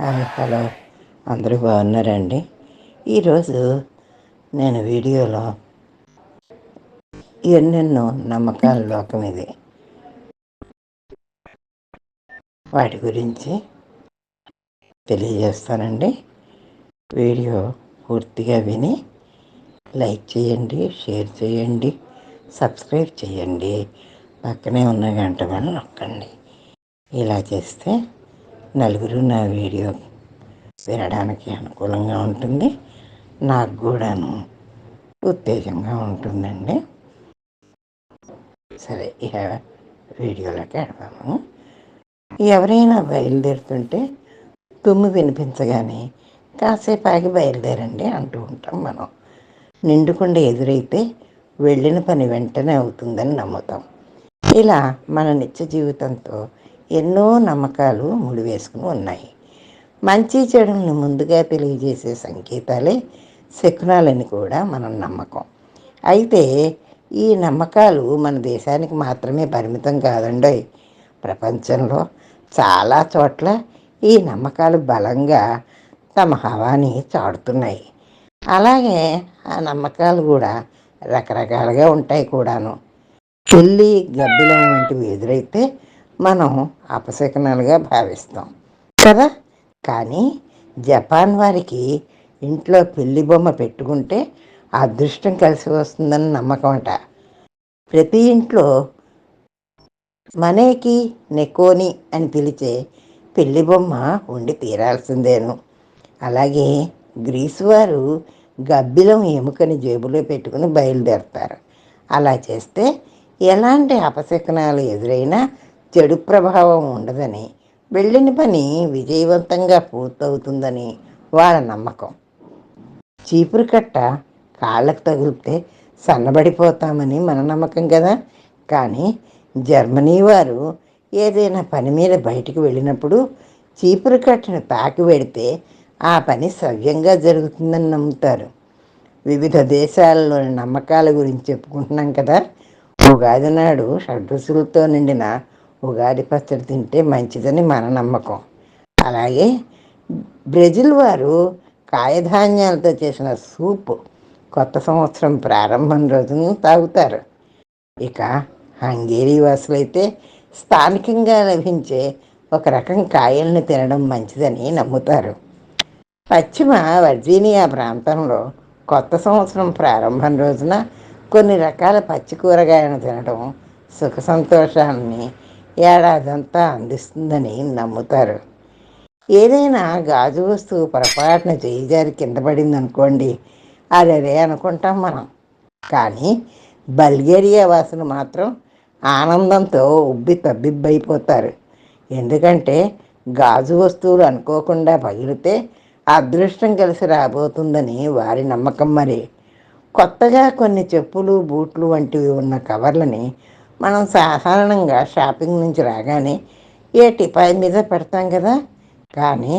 Hi hello. అందరూ బాగున్నారండి? ఈరోజు నేను వీడియోలో ఎన్నెన్నో నమ్మకాల లోకం ఇది. వాటి గురించి తెలియజేస్తానండి. వీడియో పూర్తిగా విని లైక్ చేయండి షేర్ చేయండి సబ్స్క్రైబ్ చేయండి. పక్కనే ఉన్న గంట నొక్కండి. ఇలా చేస్తే నలుగురు నా వీడియో వినడానికి అనుకూలంగా ఉంటుంది నాకు కూడాను ఉత్తేజంగా ఉంటుందండి. సరే ఇక వీడియోలోకి వెళ్దాము. ఎవరైనా బయలుదేరుతుంటే తుమ్ము వినిపించగానే కాసేపు ఆగి బయలుదేరండి అంటూ ఉంటాం మనం. నిండుకుండా ఎదురైతే వెళ్ళిన పని వెంటనే అవుతుందని నమ్ముతాం. ఇలా మన నిత్య జీవితంతో ఎన్నో నమ్మకాలు ముడివేసుకుని ఉన్నాయి. మంచి చెడులను ముందుగా తెలియజేసే సంకేతాలే శకునాలని కూడా మనం నమ్మకం. అయితే ఈ నమ్మకాలు మన దేశానికి మాత్రమే పరిమితం కాదండి ప్రపంచంలో చాలా చోట్ల ఈ నమ్మకాలు బలంగా తమ హవాని చాడుతున్నాయి అలాగే ఆ నమ్మకాలు కూడా రకరకాలుగా ఉంటాయి కూడాను. పెళ్ళి గబ్బిలం వంటివి ఎదురైతే మనం అపశకనాలుగా భావిస్తాం. కదా? కానీ జపాన్ వారికి ఇంట్లో పెళ్ళి బొమ్మ పెట్టుకుంటే అదృష్టం కలిసి వస్తుందని నమ్మకం అట. ప్రతి ఇంట్లో మనేకి నెకోని అని పిలిచే పెళ్ళి బొమ్మ ఉండి తీరాల్సిందేను. అలాగే గ్రీసు వారు గబ్బిలం ఎముకని జేబులో పెట్టుకుని బయలుదేరతారు. అలా చేస్తే ఎలాంటి అపశకనాలు ఎదురైనా చెడు ప్రభావం ఉండదని వెళ్ళిన పని విజయవంతంగా పూర్తవుతుందని వాళ్ళ నమ్మకం. చీపురు కట్ట కాళ్ళకు తగిలితే సన్నబడిపోతామని మన నమ్మకం కదా. కానీ జర్మనీ వారు ఏదైనా పని మీద బయటికి వెళ్ళినప్పుడు చీపురు కట్టను తాకి పెడితే ఆ పని సవ్యంగా జరుగుతుందని నమ్ముతారు. వివిధ దేశాలలోని నమ్మకాల గురించి చెప్పుకుంటున్నాం కదా. ఉగాది నాడు షడ్రుసులతో నిండిన ఉగాది పచ్చడి తింటే మంచిదని మన నమ్మకం. అలాగే బ్రెజిల్ వారు కాయధాన్యాలతో చేసిన సూప్ కొత్త సంవత్సరం ప్రారంభం రోజున తాగుతారు. ఇక హంగేరీ వాసులైతే స్థానికంగా లభించే ఒక రకం కాయల్ని తినడం మంచిదని నమ్ముతారు. పశ్చిమ వర్జీనియా ప్రాంతంలో కొత్త సంవత్సరం ప్రారంభం రోజున కొన్ని రకాల పచ్చి కూరగాయలను తినడం సుఖ సంతోషాన్ని ఏడాదంతా అందిస్తుందని నమ్ముతారు. ఏదైనా గాజు వస్తువు పొరపాటున చేయిజారి కింద పడింది అనుకోండి అదే అనుకుంటాం మనం. కానీ బల్గేరియా వాసులు మాత్రం ఆనందంతో ఉబ్బి తబ్బిబ్బైపోతారు. ఎందుకంటే గాజు వస్తువులు అనుకోకుండా పగిలితే అదృష్టం కలిసి రాబోతుందని వారి నమ్మకం మరి. కొత్తగా కొన్ని చెప్పులు బూట్లు వంటివి ఉన్న కవర్లని మనం సాధారణంగా షాపింగ్ నుంచి రాగానే ఏ టిపాయి మీద పెడతాం కదా? కానీ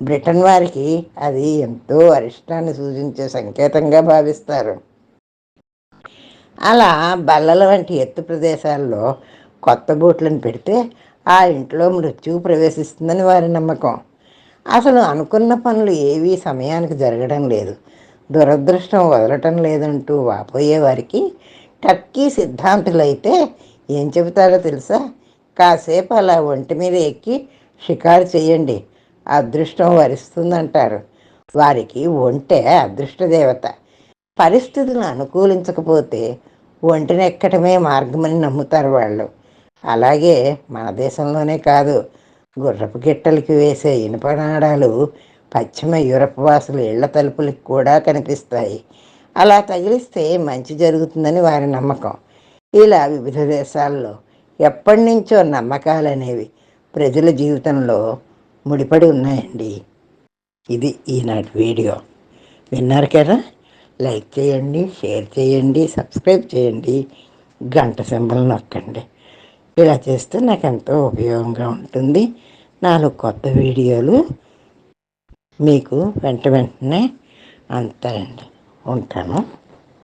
బ్రిటన్ వారికి అది ఎంతో అరిష్టాన్ని సూచించే సంకేతంగా భావిస్తారు. అలా బల్లల వంటి ఎత్తు ప్రదేశాల్లో కొత్త బోట్లను పెడితే ఆ ఇంట్లో మృత్యువు ప్రవేశిస్తుందని వారి నమ్మకం. అసలు అనుకున్న పనులు ఏవీ సమయానికి జరగడం లేదు. దురదృష్టం వదలటం లేదంటూ వాపోయే వారికి టర్కీ సిద్ధాంతులు అయితే ఏం చెబుతారో తెలుసా? కాసేపు అలా ఒంటి మీద ఎక్కి షికారు చేయండి. అదృష్టం వరిస్తుందంటారు. వారికి ఒంటే అదృష్ట దేవత పరిస్థితులు అనుకూలించకపోతే ఒంటిని ఎక్కడమే మార్గమని నమ్ముతారు వాళ్ళు. అలాగే మన దేశంలోనే కాదు. గుర్రపు గిట్టలకి వేసే ఇనుపనాడాలు పశ్చిమ యూరప్ వాసులు ఇళ్ళ తలుపులకు కూడా కనిపిస్తాయి. అలా తగిలిస్తే మంచి జరుగుతుందని వారి నమ్మకం. ఇలా వివిధ దేశాల్లో ఎప్పటి నుంచో నమ్మకాలు అనేవి ప్రజల జీవితంలో ముడిపడి ఉన్నాయండి. ఇది ఈనాటి వీడియో. విన్నారు కదా? లైక్ చేయండి షేర్ చేయండి సబ్స్క్రైబ్ చేయండి. గంట సింబల్ నొక్కండి. ఇలా చేస్తే నాకు ఎంతో ఉపయోగంగా ఉంటుంది. నాలుగు కొత్త వీడియోలు మీకు వెంట వెంటనే అంతాయండి. ఉంటాను